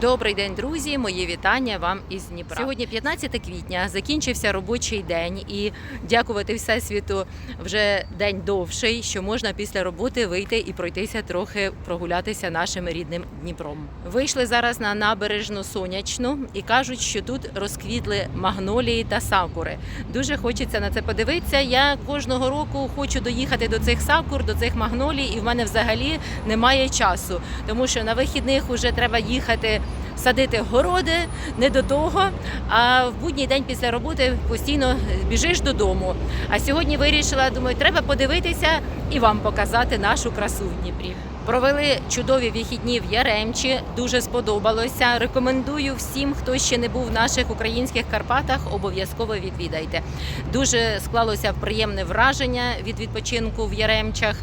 Добрий день, друзі! Мої вітання вам із Дніпра. Сьогодні 15 квітня. Закінчився робочий день, і дякувати всесвіту вже день довший, що можна після роботи вийти і пройтися трохи прогулятися нашим рідним Дніпром. Вийшли зараз на набережну сонячну і кажуть, що тут розквітли магнолії та сакури. Дуже хочеться на це подивитися. Я кожного року хочу доїхати до цих сакур, до цих магнолій, і в мене взагалі немає часу, тому що на вихідних вже треба їхати садити городи, не до того. А в будній день після роботи постійно біжиш додому. А сьогодні вирішила, думаю, треба подивитися і вам показати нашу красу в Дніпрі. Провели чудові вихідні в Яремчі. Дуже сподобалося. Рекомендую всім, хто ще не був в наших українських Карпатах, обов'язково відвідайте. Дуже склалося приємне враження від відпочинку в Яремчах.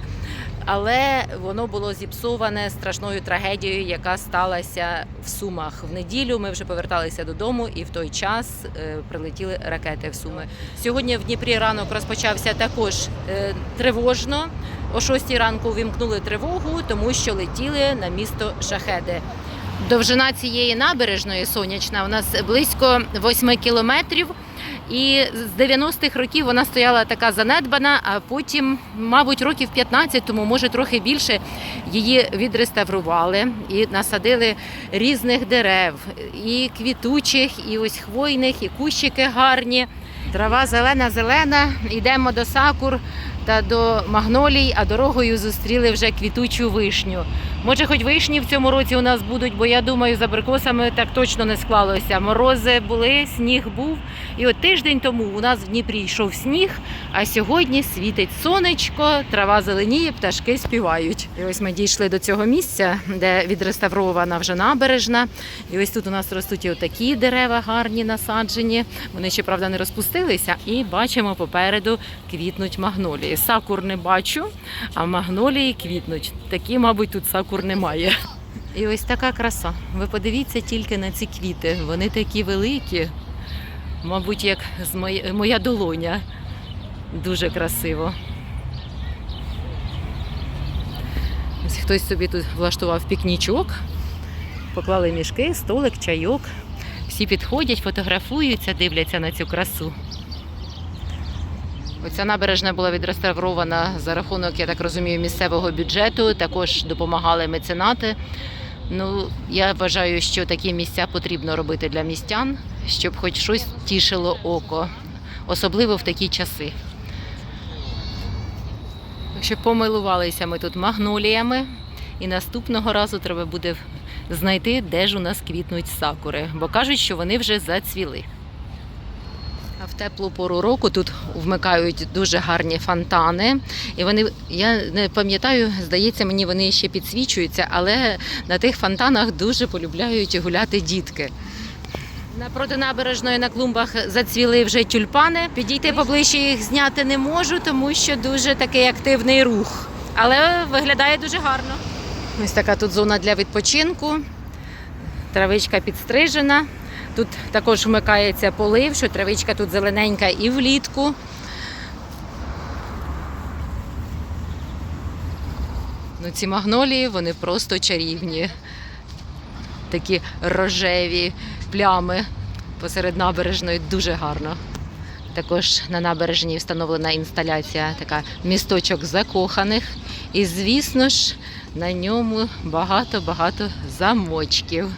Але воно було зіпсоване страшною трагедією, яка сталася в Сумах. В неділю ми вже поверталися додому, і в той час е, прилетіли ракети в Суми. Сьогодні в Дніпрі ранок розпочався також е, тривожно. О 6 ранку вімкнули тривогу, тому що летіли на місто шахеди. Довжина цієї набережної сонячна у нас близько 8 кілометрів. І з 90-х років вона стояла така занедбана, а потім, мабуть, років 15, тому може трохи більше, її відреставрували і насадили різних дерев, і квітучих, і ось хвойних, і кущики гарні. Трава зелена, зелена. Йдемо до сакур та до магнолій, а дорогою зустріли вже квітучу вишню. Може, хоч вишні в цьому році у нас будуть, бо я думаю, з абрикосами так точно не склалося. Морози були, сніг був. І от тиждень тому у нас в Дніпрі йшов сніг, а сьогодні світить сонечко, трава зеленіє, пташки співають. І ось ми дійшли до цього місця, де відреставрована вже набережна. І ось тут у нас ростуть і отакі дерева гарні насаджені. Вони ще правда не розпустилися. І бачимо попереду квітнуть магнолії. Сакур не бачу, а магнолії квітнуть. Такі, мабуть, тут сакур немає. І ось така краса. Ви подивіться тільки на ці квіти. Вони такі великі, мабуть, як з моя, моя долоня. Дуже красиво. Ось хтось собі тут влаштував пікнічок, поклали мішки, столик, чайок. Всі підходять, фотографуються, дивляться на цю красу. Оця набережна була відреставрована за рахунок, я так розумію, місцевого бюджету. Також допомагали меценати. Ну, я вважаю, що такі місця потрібно робити для містян, щоб хоч щось тішило око, особливо в такі часи. Так що помилувалися ми тут магноліями, і наступного разу треба буде знайти, де ж у нас квітнуть сакури, бо кажуть, що вони вже зацвіли. В теплу пору року тут вмикають дуже гарні фонтани. І вони, я не пам'ятаю, здається, мені вони ще підсвічуються, але на тих фонтанах дуже полюбляють гуляти дітки. Напроти набережної на клумбах зацвіли вже тюльпани. Підійти поближче їх зняти не можу, тому що дуже такий активний рух. Але виглядає дуже гарно. Ось така тут зона для відпочинку. Травичка підстрижена. Тут також вмикається полив, що травичка тут зелененька і влітку. Ну, ці магнолії, вони просто чарівні. Такі рожеві плями посеред набережної дуже гарно. Також на набережній встановлена інсталяція, така місточок закоханих. І, звісно ж, на ньому багато-багато замочків.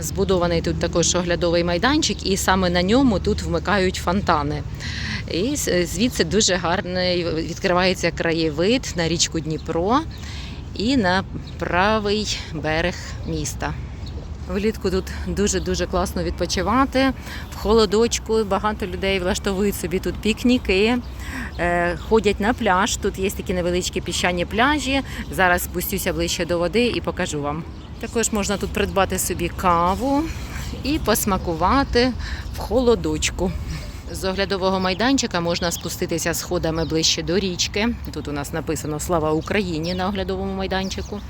Збудований тут також оглядовий майданчик, і саме на ньому тут вмикають фонтани. І звідси дуже гарний відкривається краєвид на річку Дніпро і на правий берег міста. Влітку тут дуже-дуже класно відпочивати. В холодочку багато людей влаштовують собі тут пікніки, е, ходять на пляж. Тут є такі невеличкі піщані пляжі. Зараз спустюся ближче до води і покажу вам. Також можна тут придбати собі каву і посмакувати в холодочку. З оглядового майданчика можна спуститися сходами ближче до річки. Тут у нас написано Слава Україні на оглядовому майданчику.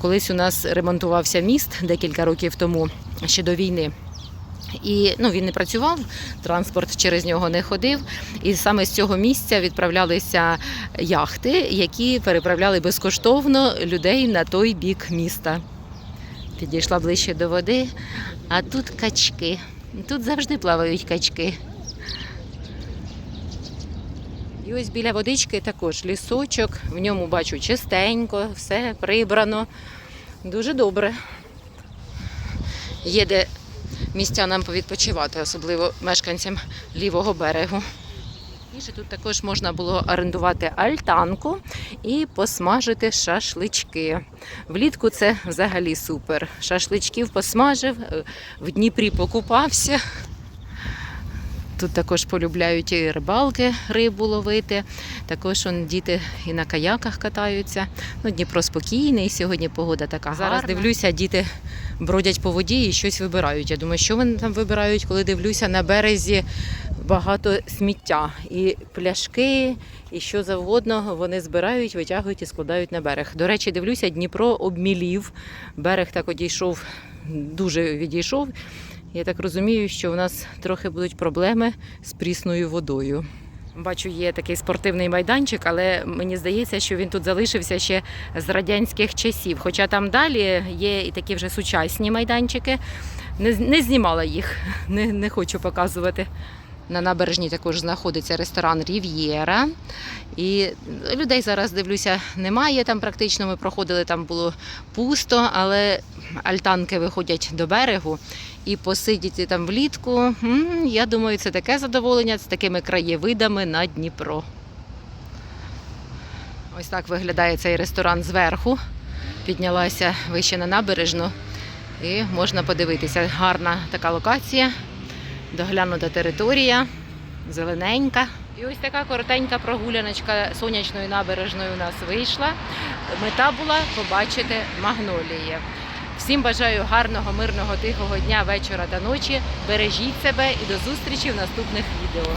Колись у нас ремонтувався міст декілька років тому ще до війни. І ну, він не працював, транспорт через нього не ходив. І саме з цього місця відправлялися яхти, які переправляли безкоштовно людей на той бік міста. Підійшла ближче до води, а тут качки. Тут завжди плавають качки. І ось біля водички також лісочок. В ньому бачу чистенько, все прибрано. Дуже добре. Є де місця нам повідпочивати, особливо мешканцям лівого берегу. Раніше тут також можна було орендувати альтанку і посмажити шашлички. Влітку це взагалі супер. Шашличків посмажив, е, в Дніпрі покупався. Тут також полюбляють і рибалки, рибу ловити. Також он, діти і на каяках катаються. Ну, Дніпро спокійний, сьогодні погода така гарна. Зараз дивлюся, діти бродять по воді і щось вибирають. Я думаю, що вони там вибирають, коли дивлюся на березі багато сміття. І пляшки, і що завгодно вони збирають, витягують і складають на берег. До речі, дивлюся, Дніпро обмілів. Берег так одійшов, дуже відійшов. Я так розумію, що в нас трохи будуть проблеми з прісною водою. Бачу, є такий спортивний майданчик, але мені здається, що він тут залишився ще з радянських часів. Хоча там далі є і такі вже сучасні майданчики. Не, не знімала їх, не, не хочу показувати. На набережні також знаходиться ресторан Рів'єра. І людей зараз дивлюся, немає там практично. Ми проходили, там було пусто, але альтанки виходять до берегу і посидіти там влітку. Я думаю, це таке задоволення з такими краєвидами на Дніпро. Ось так виглядає цей ресторан зверху. Піднялася вище на набережну і можна подивитися. Гарна така локація, доглянута територія, зелененька. І ось така коротенька прогуляночка сонячною набережною у нас вийшла. Мета була побачити магнолії. Всім бажаю гарного, мирного, тихого дня, вечора та ночі. Бережіть себе і до зустрічі в наступних відео.